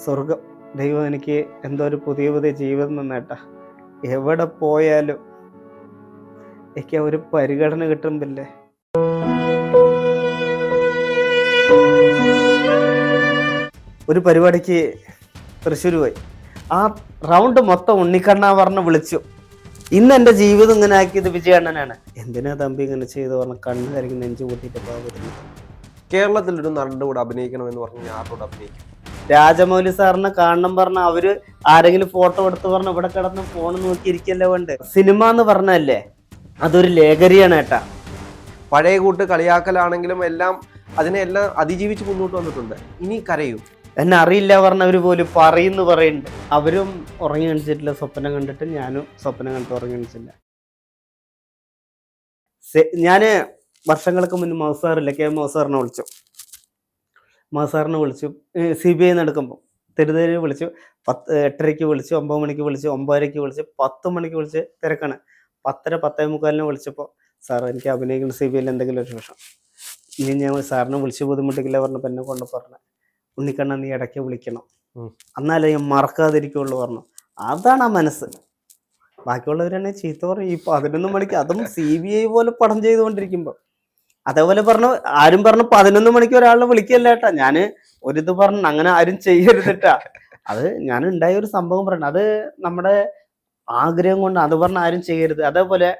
സ്വർഗം ദൈവം എനിക്ക് എന്തോ ഒരു പുതിയ പുതിയ ജീവിതം നന്നേട്ട എവിടെ പോയാലും എനിക്ക് ഒരു പരിഗണന കിട്ടുമ്പില്ലേ ഒരു പരിപാടിക്ക് തൃശ്ശൂർ പോയി. ആ റൗണ്ട് മൊത്തം ഉണ്ണിക്കണ്ണ പറഞ്ഞ് വിളിച്ചു. ഇന്ന് എന്റെ ജീവിതം ഇങ്ങനെ ആക്കിയത് വിജയണ്ണനാണ്. എന്തിനാ തമ്പി ഇങ്ങനെ ചെയ്തു പറഞ്ഞ കണ്ണ് കരിക്ക് നെഞ്ചു കൂട്ടിയിട്ട് പോകരുത് കേരളത്തിൽ ഒരു നടന്റെ കൂടെ അഭിനയിക്കണം എന്ന് പറഞ്ഞ് ഞാൻ ആരോട് അഭിനയിക്കും. രാജമൗലി സാറിനെ കാണണം പറഞ്ഞ അവർ ആരെങ്കിലും ഫോട്ടോ എടുത്ത് പറഞ്ഞ ഇവിടെ കിടന്ന് ഫോൺ നോക്കി ഇരിക്കല്ലേ സിനിമ എന്ന് പറഞ്ഞല്ലേ? അതൊരു ലേഖരിയാണ് ഏട്ടാ. പഴയ കൂട്ട് കളിയാക്കലാണെങ്കിലും എല്ലാം അതിനെ എല്ലാം അതിജീവിച്ച് മുന്നോട്ട് വന്നിട്ടുണ്ട്. ഇനി കരയൂ. എന്നെ അറിയില്ല പറഞ്ഞവര് പോലും പറയുന്നു പറയുന്നുണ്ട്. അവരും ഉറങ്ങി കാണിച്ചിട്ടില്ല സ്വപ്നം കണ്ടിട്ട് ഞാനും സ്വപ്നം കണ്ടിട്ട് ഉറങ്ങി കാണിച്ചില്ല ഞാൻ ഞാൻ വർഷങ്ങൾക്ക് മുന്നേ മൗസാറില്ല? കെ മൗസാറിനെ വിളിച്ചു. മൗസാറിനെ വിളിച്ചു. സി ബി ഐ നടക്കുമ്പോൾ തെരുതേരി വിളിച്ചു. പത്ത് എട്ടരയ്ക്ക് വിളിച്ചു ഒമ്പത് മണിക്ക് വിളിച്ചു ഒമ്പതരയ്ക്ക് വിളിച്ചു പത്ത് മണിക്ക് വിളിച്ച് തിരക്കാണ്. പത്തര പത്തേ മുക്കാലിന് വിളിച്ചപ്പോൾ സാർ എനിക്ക് അഭിനയിക്കുന്ന സി ബി ഐയിൽ എന്തെങ്കിലും ഒരു വിഷം ഇനി ഞാൻ സാറിനെ വിളിച്ച് ബുദ്ധിമുട്ടിക്കില്ല പറഞ്ഞപ്പോൾ എന്നെ കൊണ്ട് പറഞ്ഞു. ഉണ്ണിക്കണ്ണ നീ ഇടയ്ക്ക് വിളിക്കണം. എന്നാലേ ഞാൻ മറക്കാതിരിക്കുള്ളൂ പറഞ്ഞു. അതാണ് ആ മനസ്സ്. ബാക്കിയുള്ളവരെന്നെ ചീത്ത പറയും. ഈ പതിനൊന്ന് മണിക്ക് അതും സി ബി ഐ പോലെ പടം ചെയ്തുകൊണ്ടിരിക്കുമ്പോൾ അതേപോലെ പറഞ്ഞു ആരും പറഞ്ഞു പതിനൊന്ന് മണിക്ക് ഒരാളെ വിളിക്കല്ല ഏട്ടാ ഞാൻ ഒരിത് പറഞ്ഞു അങ്ങനെ ആരും ചെയ്യരുതിട്ടാ. അത് ഞാൻ ഉണ്ടായ ഒരു സംഭവം പറഞ്ഞു അത് നമ്മുടെ ആഗ്രഹം കൊണ്ട് അത് പറഞ്ഞ ആരും ചെയ്യരുത്. അതേപോലെ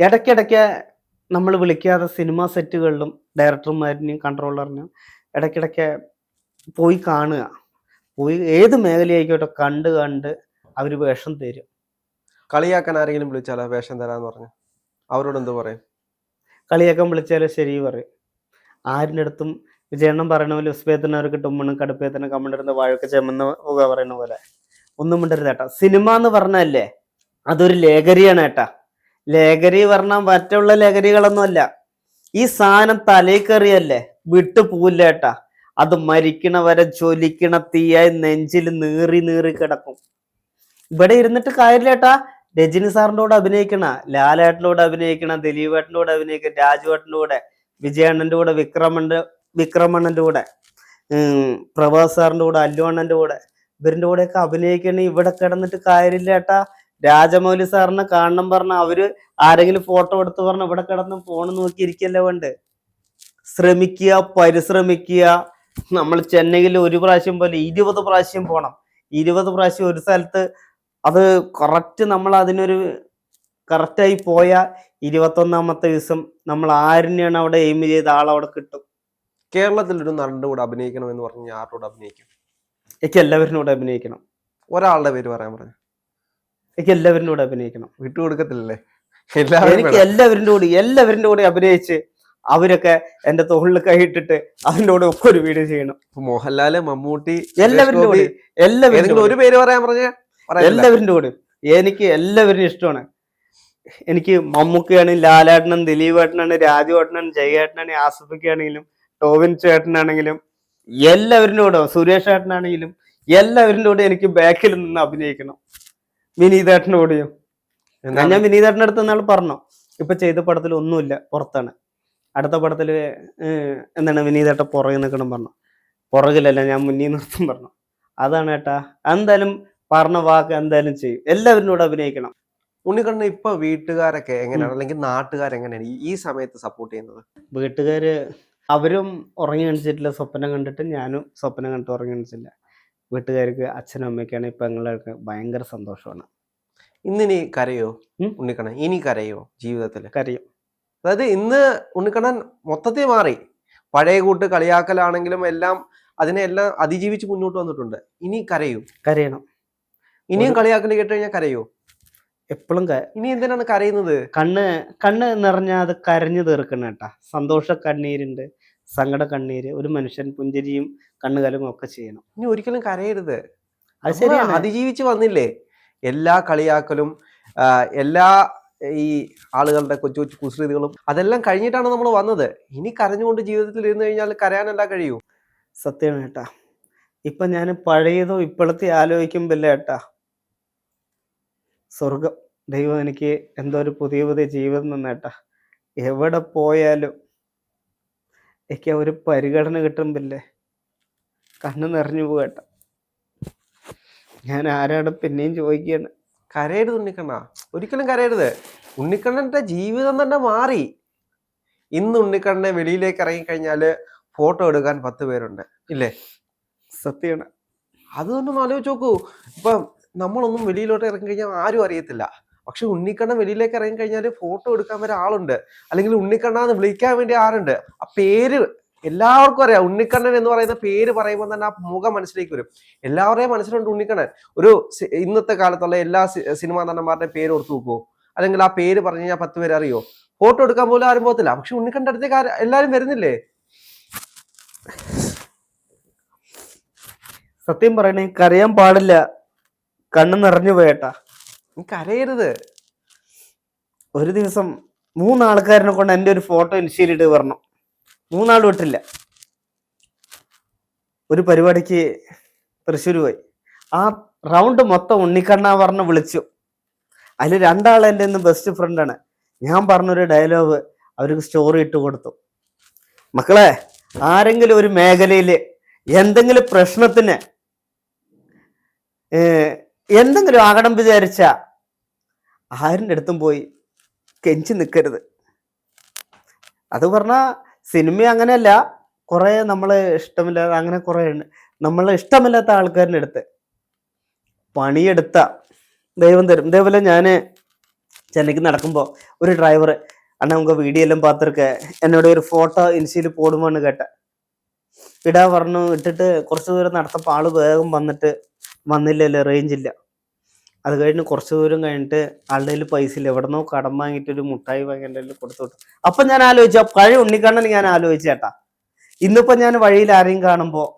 ഇടയ്ക്കിടയ്ക്ക് നമ്മൾ വിളിക്കാതെ സിനിമ സെറ്റുകളിലും ഡയറക്ടർമാരിനെയും കൺട്രോളറിനെയും ഇടയ്ക്കിടയ്ക്ക് പോയി കാണുക. പോയി ഏത് മേഖലയായിക്കോട്ടെ കണ്ട് കണ്ട് അവർ വേഷം തരും. കളിയാക്കാൻ ആരെങ്കിലും വിളിച്ചാലോ വേഷം തരാന്ന് പറഞ്ഞു? അവരോട് എന്ത് പറയും? കളിയാക്കാൻ വിളിച്ചാൽ ശരി പറയും. ആരിന്റെ അടുത്തും വിജയണ്ണം പറയണ പോലെ ഉസ്ബേത്തനവർക്ക് ടുമ്മണും കടുപ്പേത്തനും കമ്മണ്ടിരുന്ന വാഴൊക്കെ ചെമ്മെന്ന് പുക പറയുന്ന പോലെ. ഒന്നും മിണ്ടരുത് ഏട്ടാ. സിനിമ എന്ന് പറഞ്ഞല്ലേ അതൊരു ലേഖരിയാണ് ഏട്ടാ. ലേഖരി പറഞ്ഞാൽ മറ്റുള്ള ലേഖരികളൊന്നുമല്ല ഈ സാധനം തലയിൽ കയറിയല്ലേ? വിട്ടു പോവില്ല ഏട്ടാ. അത് മരിക്കണ വരെ ജ്വലിക്കണ തീയായി നെഞ്ചിൽ നീറി നീറി കിടക്കും. ഇവിടെ ഇരുന്നിട്ട് കാര്യമില്ല ഏട്ടാ. രജനി കൂടെ അഭിനയിക്കണ ലാലേട്ടനോട് അഭിനയിക്കണ ദിലീപേട്ടന്റെ കൂടെ അഭിനയിക്കണ രാജുവേട്ടന്റെ കൂടെ വിജയണ്ണന്റെ കൂടെ വിക്രമന്റെ വിക്രമണ്ണന്റെ കൂടെ പ്രഭാസ് സാറിന്റെ കൂടെ അല്ലു അണ്ണന്റെ കൂടെ ഇവരിന്റെ കൂടെയൊക്കെ അഭിനയിക്കണ ഇവിടെ കിടന്നിട്ട് കാര്യമില്ല ഏട്ടാ. രാജമൗലി സാറിനെ കാണണം പറഞ്ഞ അവർ ആരെങ്കിലും ഫോട്ടോ എടുത്ത് പറഞ്ഞ ഇവിടെ കിടന്ന് ഫോൺ നോക്കി ഇരിക്കല്ലേ വേണ്ട ശ്രമിക്കുക പരിശ്രമിക്കുക. നമ്മൾ ചെന്നൈയിൽ ഒരു പ്രാവശ്യം പോലെ ഇരുപത് പ്രാവശ്യം പോണം. ഇരുപത് പ്രാവശ്യം ഒരു സ്ഥലത്ത് അത് കറക്റ്റ് നമ്മൾ അതിനൊരു കറക്റ്റായി പോയ ഇരുപത്തൊന്നാമത്തെ ദിവസം നമ്മൾ ആരിനെയാണ് അവിടെ എയിം ചെയ്ത ആളവിടെ കിട്ടും? കേരളത്തിൽ ഒരു നടന്റെ കൂടെ അഭിനയിക്കണം എന്ന് പറഞ്ഞ് ആരോട് അഭിനയിക്കും? എനിക്ക് എല്ലാവരും കൂടെ അഭിനയിക്കണം. ഒരാളുടെ പേര് പറയാൻ പറഞ്ഞു. എനിക്ക് എല്ലാവരും കൂടെ അഭിനയിക്കണം. വിട്ടുകൊടുക്കത്തില്ലല്ലേ എനിക്ക് എല്ലാവരും കൂടി എല്ലാവരും കൂടി അഭിനയിച്ച് അവരൊക്കെ എന്റെ തോളിൽ കൈയിട്ടിട്ട് അതിന്റെ കൂടെ ഒക്കെ ഒരു വീഡിയോ ചെയ്യണം. മോഹൻലാൽ മമ്മൂട്ടി എല്ലാവരും കൂടി എല്ലാവരും ഒരു പേര് പറയാൻ പറഞ്ഞ. എല്ലാവരിന്റെ കൂടെ. എനിക്ക് എല്ലാവരും ഇഷ്ടമാണ്. എനിക്ക് മമ്മൂക്കയാണെങ്കിലും ലാലേട്ടനും ദിലീപേട്ടനാണ് രാജുവേട്ടനാണ് ജയേട്ടനാണ് ആസിഫിക്കാണെങ്കിലും ടോവിൻ ചേട്ടനാണെങ്കിലും എല്ലാവരുടെ കൂടെ സുരേഷ് ഏട്ടനാണെങ്കിലും എല്ലാവരുടെ കൂടെ എനിക്ക് ബാക്കിൽ നിന്ന് അഭിനയിക്കണം. വിനീതേട്ടന്റെ കൂടെയും. ഞാൻ വിനീതേട്ടന്റെ അടുത്ത് നാൾ പറഞ്ഞു. ഇപ്പൊ ചെയ്ത പടത്തിൽ ഒന്നുമില്ല പുറത്താണ്. അടുത്ത പടത്തിൽ എന്താണ് എന്താണ് വിനീതേട്ട പുറകിൽ നിൽക്കണം പറഞ്ഞു. പുറകിലല്ല ഞാൻ മുന്നിൽ നിർത്തും പറഞ്ഞു. അതാണ് ഏട്ടാ. എന്തായാലും പറഞ്ഞ വാക്ക് എന്തായാലും ചെയ്യും. എല്ലാവരും കൂടെ അഭിനയിക്കണം. ഉണ്ണിക്കണ്ണ ഇപ്പൊ വീട്ടുകാരൊക്കെ എങ്ങനെയാണ്? അല്ലെങ്കിൽ നാട്ടുകാരെങ്ങനെയാണ് ഈ- ഈ സമയത്ത് സപ്പോർട്ട് ചെയ്യുന്നത്? വീട്ടുകാര് അവരും ഉറങ്ങി കാണിച്ചിട്ടില്ല സ്വപ്നം കണ്ടിട്ട് ഞാനും സ്വപ്നം കണ്ടിട്ട് ഉറങ്ങി കാണിച്ചില്ല വീട്ടുകാർക്ക് അച്ഛനും അമ്മയ്ക്കാണ് ഇപ്പൊ ഞങ്ങൾക്ക് ഭയങ്കര സന്തോഷമാണ്. ഇന്നിനി കരയോ? ഉണ്ണിക്കണ ഉണ്ണിക്കണ്ണൻ ഇനി കരയോ ജീവിതത്തിൽ കരയും. അതായത് ഇന്ന് ഉണ്ണിക്കണ്ണൻ മൊത്തത്തിൽ മാറി. പഴയ കൂട്ട് കളിയാക്കലാണെങ്കിലും എല്ലാം അതിനെല്ലാം അതിജീവിച്ച് മുന്നോട്ട് വന്നിട്ടുണ്ട്. ഇനി കരയൂ? കരയണം. ഇനിയും കളിയാക്കൽ കേട്ട് കഴിഞ്ഞാൽ കരയോ? എപ്പോഴും ഇനി എന്തിനാണ് കരയുന്നത്? കണ്ണ് കണ്ണ് നിറഞ്ഞാൽ അത് കരഞ്ഞു തീർക്കണം കേട്ടാ സന്തോഷ കണ്ണീരുണ്ട് സങ്കട കണ്ണീര് ഒരു മനുഷ്യൻ പുഞ്ചരിയും കണ്ണുകലും ഒക്കെ ചെയ്യണം. ഇനി ഒരിക്കലും കരയരുത്. അത് ശരിയാണ്. അതിജീവിച്ച് വന്നില്ലേ? എല്ലാ കളിയാക്കലും എല്ലാ ഈ ആളുകളുടെ കൊച്ചു കൊച്ചു കുസൃതികളും അതെല്ലാം കഴിഞ്ഞിട്ടാണ് നമ്മൾ വന്നത്. ഇനി കരഞ്ഞുകൊണ്ട് ജീവിതത്തിൽ ഇരുന്ന് കഴിഞ്ഞാൽ കരയാനല്ല കഴിയൂ? സത്യമാണ് ഏട്ടാ ഇപ്പൊ ഞാൻ പഴയതോ ഇപ്പോഴത്തെ ആലോചിക്കുമ്പല്ലേ ഏട്ടാ. സ്വർഗം ദൈവം എനിക്ക് എന്തോ ഒരു പുതിയ പുതിയ ജീവിതം തന്നേട്ടാ എവിടെ പോയാലും എനിക്ക് ഒരു പരിഗണന കിട്ടുമ്പില്ലേ? കണ്ണു നിറഞ്ഞു പോകട്ട ഞാൻ ആരാണ് പിന്നെയും ചോദിക്കുകയാണ് കരയരുത് ഉണ്ണിക്കണ്ണ. ഒരിക്കലും കരയരുത്. ഉണ്ണിക്കണ്ണന്റെ ജീവിതം തന്നെ മാറി. ഇന്ന് ഉണ്ണിക്കണ്ണനെ വെളിയിലേക്ക് ഇറങ്ങിക്കഴിഞ്ഞാൽ ഫോട്ടോ എടുക്കാൻ പത്ത് പേരുണ്ട്. ഇല്ലേ? സത്യമാണ്. അതൊന്നും ആലോചിച്ച് നോക്കൂ. ഇപ്പം നമ്മളൊന്നും വെളിയിലോട്ട് ഇറങ്ങി കഴിഞ്ഞാൽ ആരും അറിയത്തില്ല. പക്ഷെ ഉണ്ണിക്കണ്ണൻ വെളിയിലേക്ക് ഇറങ്ങി കഴിഞ്ഞാൽ ഫോട്ടോ എടുക്കാൻ വരെ ആളുണ്ട്. അല്ലെങ്കിൽ ഉണ്ണിക്കണ്ണാന്ന് വിളിക്കാൻ വേണ്ടി ആരുണ്ട്? ആ പേര് എല്ലാവർക്കും അറിയാം. ഉണ്ണിക്കണ്ണൻ എന്ന് പറയുന്ന പേര് പറയുമ്പോൾ തന്നെ ആ മുഖം മനസ്സിലേക്ക് വരും. എല്ലാവരുടെയും മനസ്സിലുണ്ട് ഉണ്ണിക്കണ്ണൻ. ഒരു ഇന്നത്തെ കാലത്തുള്ള എല്ലാ സിനിമാ നടന്മാരുടെയും പേര് ഓർത്ത് നോക്കുവോ അല്ലെങ്കിൽ ആ പേര് പറഞ്ഞു കഴിഞ്ഞാൽ പത്ത് പേര് അറിയോ? ഫോട്ടോ എടുക്കാൻ പോലും ആരും പോകത്തില്ല. പക്ഷെ ഉണ്ണിക്കണ്ണന്റെ അടുത്തേക്ക് എല്ലാവരും വരുന്നില്ലേ? സത്യം പറയണേ കരയാൻ പാടില്ല. കണ്ണ് നിറഞ്ഞു പോയേട്ടാ നീ കരയരുത്. ഒരു ദിവസം മൂന്നാൾക്കാരനെ കൊണ്ട് എന്റെ ഒരു ഫോട്ടോ ഇൻസ്റ്റയിലിട്ട് വരണം. മൂന്നാൾ വിട്ടില്ല. ഒരു പരിപാടിക്ക് തൃശ്ശൂർ പോയി. ആ റൗണ്ട് മൊത്തം ഉണ്ണിക്കണ്ണ പറഞ്ഞ് വിളിച്ചു. അതിൽ രണ്ടാൾ എന്റെ ഇന്ന് ബെസ്റ്റ് ഫ്രണ്ടാണ് ഞാൻ പറഞ്ഞൊരു ഡയലോഗ് അവർക്ക് സ്റ്റോറി ഇട്ട് കൊടുത്തു. മക്കളെ ആരെങ്കിലും ഒരു മേഖലയിൽ എന്തെങ്കിലും പ്രശ്നത്തിന് എന്തെങ്കിലും ആകണം വിചാരിച്ച ആരിന്റെ അടുത്തും പോയി കെഞ്ചി നിൽക്കരുത് അത് പറഞ്ഞാൽ സിനിമ അങ്ങനെയല്ല കുറേ നമ്മളെ ഇഷ്ടമില്ലാത്ത അങ്ങനെ കുറേ ഉണ്ട് നമ്മളെ ഇഷ്ടമില്ലാത്ത ആൾക്കാരുടെ അടുത്ത് പണിയെടുത്ത ദൈവം തരും. ഇതേപോലെ ഞാൻ ചെന്നൈക്ക് നടക്കുമ്പോൾ ഒരു ഡ്രൈവർ അണ്ണ നമുക്ക് വീഡിയോ എല്ലാം പാത്തിരിക്ക എന്നോട് ഒരു ഫോട്ടോ ഇൻസ്റ്റയിൽ പോടുമെന്ന് കേട്ട. ഇടാ പറഞ്ഞു ഇട്ടിട്ട് കുറച്ച് ദൂരം നടത്തപ്പോൾ ആൾ വേഗം വന്നിട്ട് വന്നില്ലല്ലോ റേഞ്ച് ഇല്ല. അത് കഴിഞ്ഞ് കുറച്ച് ദൂരം കഴിഞ്ഞിട്ട് ആളുടെ കയ്യിൽ പൈസ ഇല്ല. എവിടെന്നോ കടം വാങ്ങിയിട്ട് ഒരു മുട്ടായി വാങ്ങി എന്റെ കയ്യിൽ കൊടുത്തു വിട്ടു. അപ്പൊ ഞാൻ ആലോചിച്ചു ആ പഴയ ഉണ്ണിക്കണ്ണൻ ഞാൻ ആലോചിച്ചു ചേട്ടാ. ഇന്നിപ്പോ ഞാൻ വഴിയിൽ ആരെയും കാണുമ്പോൾ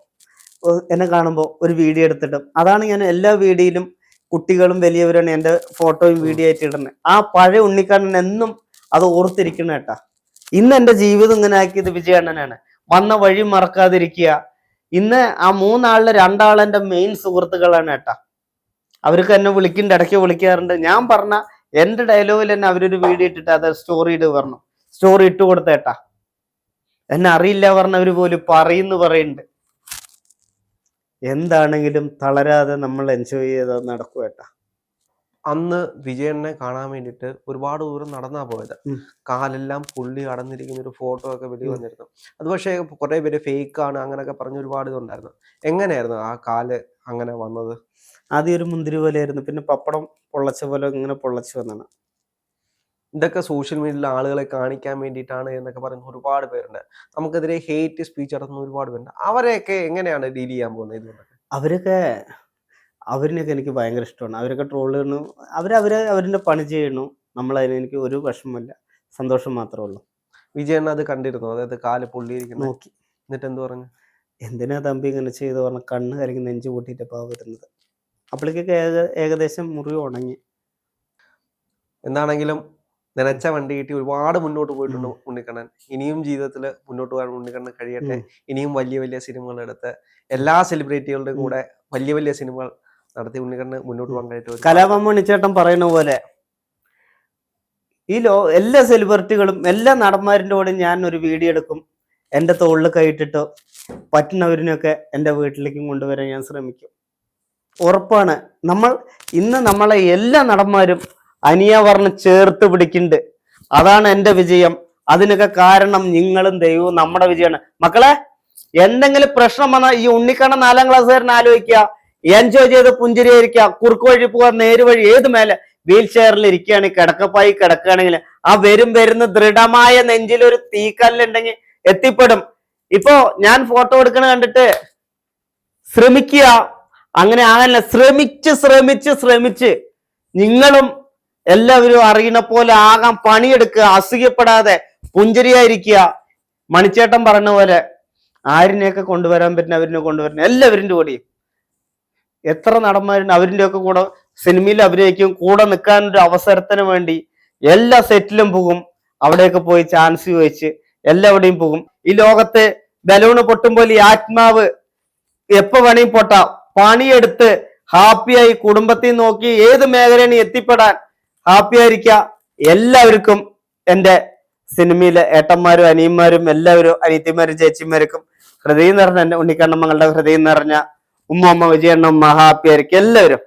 എന്നെ കാണുമ്പോൾ ഒരു വീഡിയോ എടുത്തിട്ടും അതാണ് ഞാൻ എല്ലാ വീഡിയോയിലും കുട്ടികളും വലിയവരാണ് എന്റെ ഫോട്ടോയും വീഡിയോ ആയിട്ട് ഇടുന്നത്. ആ പഴയ ഉണ്ണിക്കണ്ണൻ എന്നും അത് ഓർത്തിരിക്കണം കേട്ടാ. ഇന്ന് എന്റെ ജീവിതം ഇങ്ങനെ ആക്കിയത് വിജയണ്ണനാണ്. വന്ന വഴി മറക്കാതിരിക്കുക. ഇന്ന് ആ മൂന്നാളിലെ രണ്ടാളെന്റെ മെയിൻ സുഹൃത്തുക്കളാണ് ഏട്ടാ. അവർക്ക് എന്നെ വിളിക്കുന്നുണ്ട് ഇടയ്ക്ക് വിളിക്കാറുണ്ട്. ഞാൻ പറഞ്ഞ എന്റെ ഡയലോഗിൽ തന്നെ അവരൊരു വീഡിയോ ഇട്ടിട്ട് അത് സ്റ്റോറി ഇട്ട് പറഞ്ഞു. സ്റ്റോറി ഇട്ട് കൊടുത്തേട്ടാ എന്നെ അറിയില്ല പറഞ്ഞവർ പോലും പറയുന്നു പറയുന്നുണ്ട് എന്താണെങ്കിലും തളരാതെ നമ്മൾ എൻജോയ് ചെയ്ത് നടക്കുവേട്ടാ അന്ന് വിജയനെ കാണാൻ വേണ്ടിയിട്ട് ഒരുപാട് ദൂരം നടന്നാ പോയത്. കാലെല്ലാം പുള്ളി അടഞ്ഞിരിക്കുന്ന ഒരു ഫോട്ടോ ഒക്കെ വെളി വന്നിരുന്നു. അത് പക്ഷേ കുറെ പേര് ഫേക്ക് ആണ് അങ്ങനെയൊക്കെ പറഞ്ഞ ഒരുപാട് ഇതുണ്ടായിരുന്നു. എങ്ങനെയായിരുന്നു ആ കാൽ അങ്ങനെ വന്നത്? ആദ്യം ഒരു മുന്തിരി പോലെ ആയിരുന്നു പിന്നെ പപ്പടം പൊള്ളച്ച പോലെ ഇങ്ങനെ പൊള്ളച്ച് വന്നാണ് ഇതൊക്കെ സോഷ്യൽ മീഡിയയിൽ ആളുകളെ കാണിക്കാൻ വേണ്ടിയിട്ടാണ് എന്നൊക്കെ പറയുന്ന ഒരുപാട് പേരുണ്ട്. നമുക്കെതിരെ ഹേറ്റ് സ്പീച്ച് നടത്തുന്ന ഒരുപാട് പേരുണ്ട്. അവരെയൊക്കെ എങ്ങനെയാണ് ഡീൽ ചെയ്യാൻ പോകുന്നത് ഇതുകൊണ്ടൊക്കെ അവരൊക്കെ അവരിനൊക്കെ എനിക്ക് ഭയങ്കര ഇഷ്ടമാണ്. അവരൊക്കെ ട്രോൾ ചെയ്യണു അവരവരെ അവരിന്റെ പണി ചെയ്യണു നമ്മളതിന് എനിക്ക് ഒരു വിഷമമില്ല. സന്തോഷം മാത്രമേ ഉള്ളൂ. വിജയൻ അത് കണ്ടിരുന്നു? അതായത് കാൽ പൊള്ളിയിരിക്കുന്നു. നോക്കി. എന്നിട്ട് എന്ത് പറഞ്ഞു? എന്തിനാ തമ്പി ഇങ്ങനെ ചെയ്തു പറഞ്ഞ കണ്ണ് കരങ്ങി നെഞ്ചു പൊട്ടിയിട്ടപ്പാ വരുന്നത്. അപ്പോഴേക്കൊക്കെ ഏക ഏകദേശം മുറിവ് ഉണങ്ങി. എന്താണെങ്കിലും നനച്ച വണ്ടി കിട്ടി. ഒരുപാട് മുന്നോട്ട് പോയിട്ടുണ്ട് ഉണ്ണിക്കണ്ണൻ. ഇനിയും ജീവിതത്തിൽ മുന്നോട്ട് പോകാൻ ഉണ്ണിക്കണ്ണൻ കഴിയട്ടെ. ഇനിയും വലിയ വലിയ സിനിമകൾ എടുത്ത് എല്ലാ സെലിബ്രിറ്റികളുടെയും കൂടെ വലിയ വലിയ സിനിമകൾ നടത്തി ഉണ്ണിക്കണ്ണൻ മുന്നോട്ട് പോകാൻ കഴിയട്ടെ ഉണ്ണിച്ചേട്ടൻ ചേട്ടൻ പറയുന്ന പോലെ ഈ ലോ എല്ലാ സെലിബ്രിറ്റികളും എല്ലാ നടന്മാരിന്റെ കൂടെ ഞാൻ ഒരു വീഡിയോ എടുക്കും. എന്റെ തോളിൽ കൈയിട്ടിട്ട് പറ്റുന്നവരിനൊക്കെ എന്റെ വീട്ടിലേക്കും കൊണ്ടുവരാൻ ഞാൻ ശ്രമിക്കും. ഉറപ്പാണ്. നമ്മൾ ഇന്ന് നമ്മളെ എല്ലാ നടന്മാരും അനിയവർണം ചേർത്ത് പിടിക്കുന്നുണ്ട്. അതാണ് എന്റെ വിജയം. അതിനൊക്കെ കാരണം നിങ്ങളും ദൈവവും നമ്മുടെ വിജയമാണ്. മക്കളെ എന്തെങ്കിലും പ്രശ്നം വന്നാൽ ഈ ഉണ്ണിക്കണ്ണ നാലാം ക്ലാസ്സുകാരൻ ആലോചിക്കുക. എൻജോയ് ചെയ്ത് പുഞ്ചിരിയായിരിക്കുക. കുറുക്ക് വഴി പോകാൻ നേര് വഴി ഏത് മേലെ? വീൽ ചെയറിൽ ഇരിക്കുകയാണെങ്കിൽ കിടക്കപ്പായി കിടക്കുകയാണെങ്കിൽ ആ വരും വരുന്ന ദൃഢമായ നെഞ്ചിൽ ഒരു തീക്കല്ലുണ്ടെങ്കിൽ എത്തിപ്പെടും. ഇപ്പോ ഞാൻ ഫോട്ടോ എടുക്കണ കണ്ടിട്ട് ശ്രമിക്കുക. അങ്ങനെ ആകല്ല. ശ്രമിച്ച് ശ്രമിച്ച് ശ്രമിച്ച് നിങ്ങളും എല്ലാവരും അറിയണ പോലെ ആകാൻ പണിയെടുക്കുക അസൂയപ്പെടാതെ പുഞ്ചിരിയായിരിക്കുക. മണിച്ചേട്ടൻ പറഞ്ഞ പോലെ ആരിനെയൊക്കെ കൊണ്ടുവരാൻ പറ്റുന്ന അവരിനെ കൊണ്ടുവരണം എല്ലാവരിന്റെ കൂടെയും. എത്ര നടന്മാരുണ്ട് അവരിന്റെ ഒക്കെ കൂടെ സിനിമയിൽ അഭിനയിക്കും കൂടെ നിൽക്കാൻ ഒരു അവസരത്തിന് വേണ്ടി എല്ലാ സെറ്റിലും പോകും. അവിടെയൊക്കെ പോയി ചാൻസ് ചോദിച്ച് എല്ലാവിടെയും പോകും. ഈ ലോകത്തെ ബലൂണ് പൊട്ടുമ്പോൾ ഈ ആത്മാവ് എപ്പോ വേണമെങ്കിൽ പൊട്ടാം. പണിയെടുത്ത് ഹാപ്പിയായി കുടുംബത്തിൽ നോക്കി ഏത് മേഖലയാണ് എത്തിപ്പെടാൻ ഹാപ്പി ആയിരിക്ക. എല്ലാവർക്കും എന്റെ സിനിമയിലെ ഏട്ടന്മാരും അനിയന്മാരും എല്ലാവരും അനിയത്തിമാരും ചേച്ചിമാർക്കും ഹൃദയം നിറഞ്ഞ എന്റെ ഉണ്ണിക്കണ്ണമ്മങ്ങളുടെ ഹൃദയം നിറഞ്ഞ ഉമ്മ ഉമ്മ വിജയണ്ണ ഉമ്മ ഹാപ്പി ആയിരിക്കും എല്ലാവരും.